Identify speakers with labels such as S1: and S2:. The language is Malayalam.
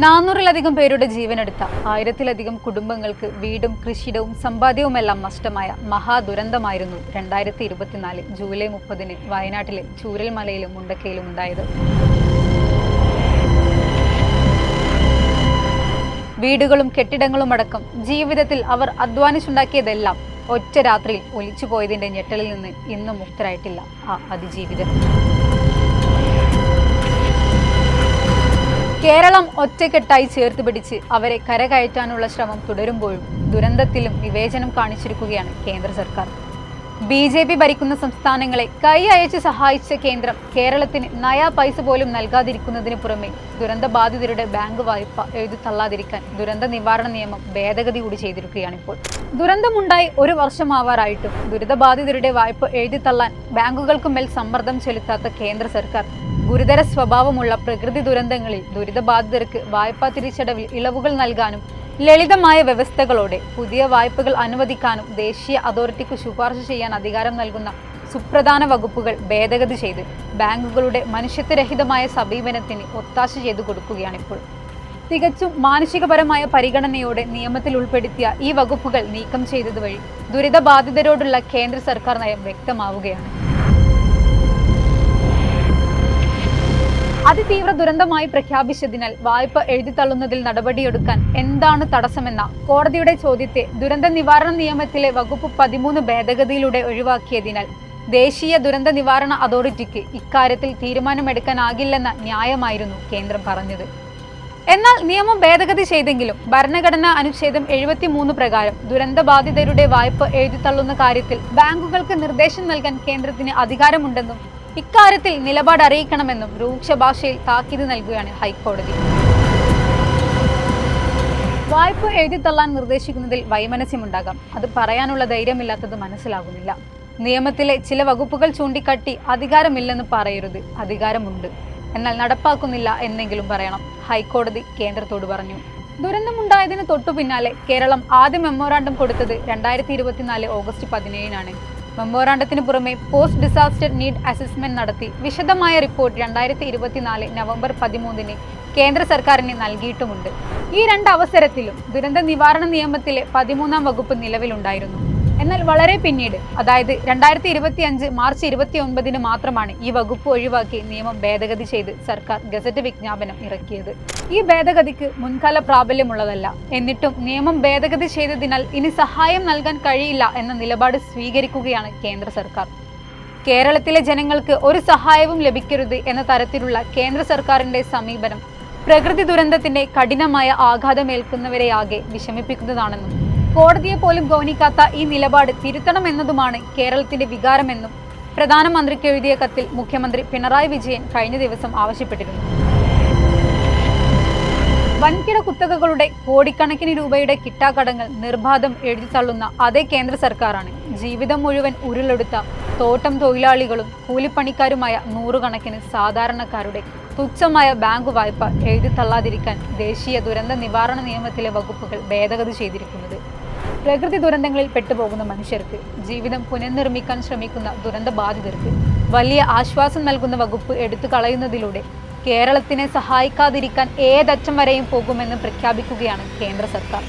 S1: നാനൂറിലധികം പേരുടെ ജീവനെടുത്ത ആയിരത്തിലധികം കുടുംബങ്ങൾക്ക് വീടും കൃഷിയിടവും സമ്പാദ്യവുമെല്ലാം നഷ്ടമായ മഹാദുരന്തമായിരുന്നു രണ്ടായിരത്തി ഇരുപത്തിനാല് ജൂലൈ മുപ്പതിന് വയനാട്ടിലെ ചൂരൽമലയിലും മുണ്ടക്കയിലും ഉണ്ടായത്. വീടുകളും കെട്ടിടങ്ങളും അടക്കം ജീവിതത്തിൽ അവർ അധ്വാനിച്ചുണ്ടാക്കിയതെല്ലാം ഒറ്റ രാത്രിയിൽ ഒലിച്ചു പോയതിന്റെ ഞെട്ടലിൽ നിന്ന് ഇന്നും മുക്തരായിട്ടില്ല ആ അതിജീവിതർ കേരളം ഒറ്റക്കെട്ടായി ചേർത്ത് പിടിച്ച് അവരെ കരകയറ്റാനുള്ള ശ്രമം തുടരുമ്പോഴും ദുരന്തത്തിലും വിവേചനം കാണിച്ചിരിക്കുകയാണ് കേന്ദ്ര സർക്കാർ. ബി ജെ പി ഭരിക്കുന്ന സംസ്ഥാനങ്ങളെ കൈ അയച്ച് സഹായിച്ച കേന്ദ്രം കേരളത്തിന് നയാ പൈസ പോലും നൽകാതിരിക്കുന്നതിന് പുറമെ ദുരന്ത ബാധിതരുടെ ബാങ്ക് വായ്പ എഴുതി തള്ളാതിരിക്കാൻ ദുരന്ത നിവാരണ നിയമം ഭേദഗതി കൂടി ചെയ്തിരിക്കുകയാണിപ്പോൾ ദുരന്തമുണ്ടായി ഒരു വർഷമാവാറായിട്ടും ദുരിതബാധിതരുടെ വായ്പ എഴുതി തള്ളാൻ ബാങ്കുകൾക്ക് മേൽ സമ്മർദ്ദം ചെലുത്താത്ത കേന്ദ്ര സർക്കാർ ഗുരുതര സ്വഭാവമുള്ള പ്രകൃതി ദുരന്തങ്ങളിൽ ദുരിതബാധിതർക്ക് വായ്പാ തിരിച്ചടവിൽ ഇളവുകൾ നൽകാനും ലളിതമായ വ്യവസ്ഥകളോടെ പുതിയ വായ്പകൾ അനുവദിക്കാനും ദേശീയ അതോറിറ്റിക്ക് ശുപാർശ ചെയ്യാൻ അധികാരം നൽകുന്ന സുപ്രധാന വകുപ്പുകൾ ഭേദഗതി ചെയ്ത് ബാങ്കുകളുടെ മനുഷ്യത്വരഹിതമായ സമീപനത്തിന് ഒത്താശ ചെയ്തു കൊടുക്കുകയാണിപ്പോൾ. തികച്ചും മാനുഷികപരമായ പരിഗണനയോടെ നിയമത്തിൽ ഉൾപ്പെടുത്തിയ ഈ വകുപ്പുകൾ നീക്കം ചെയ്തതുവഴി ദുരിതബാധിതരോടുള്ള കേന്ദ്ര സർക്കാർ നയം വ്യക്തമാവുകയാണ്. അതിതീവ്ര ദുരന്തമായി പ്രഖ്യാപിച്ചതിനാൽ വായ്പ എഴുതിത്തള്ളുന്നതിൽ നടപടിയെടുക്കാൻ എന്താണ് തടസ്സമെന്ന കോടതിയുടെ ചോദ്യത്തെ ദുരന്ത നിവാരണ നിയമത്തിലെ വകുപ്പ് പതിമൂന്ന് ഭേദഗതിയിലൂടെ ഒഴിവാക്കിയതിനാൽ ദേശീയ ദുരന്ത നിവാരണ അതോറിറ്റിക്ക് ഇക്കാര്യത്തിൽ തീരുമാനമെടുക്കാനാകില്ലെന്ന ന്യായമായിരുന്നു കേന്ദ്രം പറഞ്ഞത്. എന്നാൽ നിയമം ഭേദഗതി ചെയ്തെങ്കിലും ഭരണഘടനാ അനുച്ഛേദം എഴുപത്തിമൂന്ന് പ്രകാരം ദുരന്തബാധിതരുടെ വായ്പ എഴുതിത്തള്ളുന്ന കാര്യത്തിൽ ബാങ്കുകൾക്ക് നിർദ്ദേശം നൽകാൻ കേന്ദ്രത്തിന് അധികാരമുണ്ടെന്നും ഇക്കാര്യത്തിൽ നിലപാട് അറിയിക്കണമെന്നും രൂക്ഷ ഭാഷയിൽ താക്കീത് നൽകുകയാണ് ഹൈക്കോടതി. വായ്പ എഴുതിത്തള്ളാൻ നിർദ്ദേശിക്കുന്നതിൽ വൈമനസ്യമുണ്ടാകാം. അത് പറയാനുള്ള ധൈര്യമില്ലാത്തത് മനസ്സിലാകുന്നില്ല. നിയമത്തിലെ ചില വകുപ്പുകൾ ചൂണ്ടിക്കാട്ടി അധികാരമില്ലെന്ന് പറയരുത്. അധികാരമുണ്ട്. എന്നാൽ നടപ്പാക്കുന്നില്ല എന്നെങ്കിലും പറയണം. ഹൈക്കോടതി കേന്ദ്രത്തോട് പറഞ്ഞു. ദുരന്തമുണ്ടായതിന് തൊട്ടു പിന്നാലെ കേരളം ആദ്യ മെമ്മോറാണ്ടം കൊടുത്തത് രണ്ടായിരത്തി ഇരുപത്തിനാല് ഓഗസ്റ്റ് പതിനേഴിനാണ്. മെമ്മോറാണ്ടത്തിന് പുറമെ പോസ്റ്റ് ഡിസാസ്റ്റർ നീഡ് അസസ്മെന്റ് നടത്തി. വിശദമായ റിപ്പോർട്ട് രണ്ടായിരത്തി ഇരുപത്തിനാല് നവംബർ പതിമൂന്നിന് കേന്ദ്ര സർക്കാരിന് നൽകിയിട്ടുമുണ്ട്. ഈ രണ്ട് അവസരത്തിലും ദുരന്ത നിവാരണ നിയമത്തിലെ പതിമൂന്നാം വകുപ്പ് നിലവിലുണ്ടായിരുന്നു. എന്നാൽ വളരെ പിന്നീട് അതായത് രണ്ടായിരത്തി ഇരുപത്തി അഞ്ച് മാർച്ച് ഇരുപത്തി ഒൻപതിന് മാത്രമാണ് ഈ വകുപ്പ് ഒഴിവാക്കി നിയമം ഭേദഗതി ചെയ്ത് സർക്കാർ ഗസറ്റ് വിജ്ഞാപനം ഇറക്കിയത്. ഈ ഭേദഗതിക്ക് മുൻകാല പ്രാബല്യമുള്ളതല്ല. എന്നിട്ടും നിയമം ഭേദഗതി ചെയ്തതിനാൽ ഇനി സഹായം നൽകാൻ കഴിയില്ല എന്ന നിലപാട് സ്വീകരിക്കുകയാണ് കേന്ദ്ര സർക്കാർ. കേരളത്തിലെ ജനങ്ങൾക്ക് ഒരു സഹായവും ലഭിക്കരുത് എന്ന തരത്തിലുള്ള കേന്ദ്ര സർക്കാരിന്റെ സമീപനം പ്രകൃതി ദുരന്തത്തിന്റെ കഠിനമായ ആഘാതമേൽക്കുന്നവരെയാകെ വിഷമിപ്പിക്കുന്നതാണെന്നും കോടതിയെ പോലും ഗൗനിക്കാത്ത ഈ നിലപാട് തിരുത്തണമെന്നതുമാണ് കേരളത്തിന്റെ വികാരമെന്നും പ്രധാനമന്ത്രിക്ക് എഴുതിയ കത്തിൽ മുഖ്യമന്ത്രി പിണറായി വിജയൻ കഴിഞ്ഞ ദിവസം ആവശ്യപ്പെട്ടിരുന്നു. വൻകിട കുത്തകകളുടെ കോടിക്കണക്കിന് രൂപയുടെ കിട്ടാക്കടങ്ങൾ നിർബാധം എഴുതിത്തള്ളുന്ന അതേ കേന്ദ്ര സർക്കാരാണ് ജീവിതം മുഴുവൻ ഉരുളെടുത്ത തോട്ടം തൊഴിലാളികളും കൂലിപ്പണിക്കാരുമായ നൂറുകണക്കിന് സാധാരണക്കാരുടെ തുച്ഛമായ ബാങ്ക് വായ്പ എഴുതിത്തള്ളാതിരിക്കാൻ ദേശീയ ദുരന്ത നിവാരണ നിയമത്തിലെ വകുപ്പുകൾ ഭേദഗതി ചെയ്തിരിക്കുന്നത്. പ്രകൃതി ദുരന്തങ്ങളിൽ പെട്ടുപോകുന്ന മനുഷ്യർക്ക് ജീവിതം പുനർനിർമ്മിക്കാൻ ശ്രമിക്കുന്ന ദുരന്ത ബാധിതർക്ക് വലിയ ആശ്വാസം നൽകുന്ന വകുപ്പ് എടുത്തു കളയുന്നതിലൂടെ കേരളത്തിനെ സഹായിക്കാതിരിക്കാൻ ഏതറ്റം വരെയും പോകുമെന്ന് പ്രഖ്യാപിക്കുകയാണ് കേന്ദ്ര സർക്കാർ.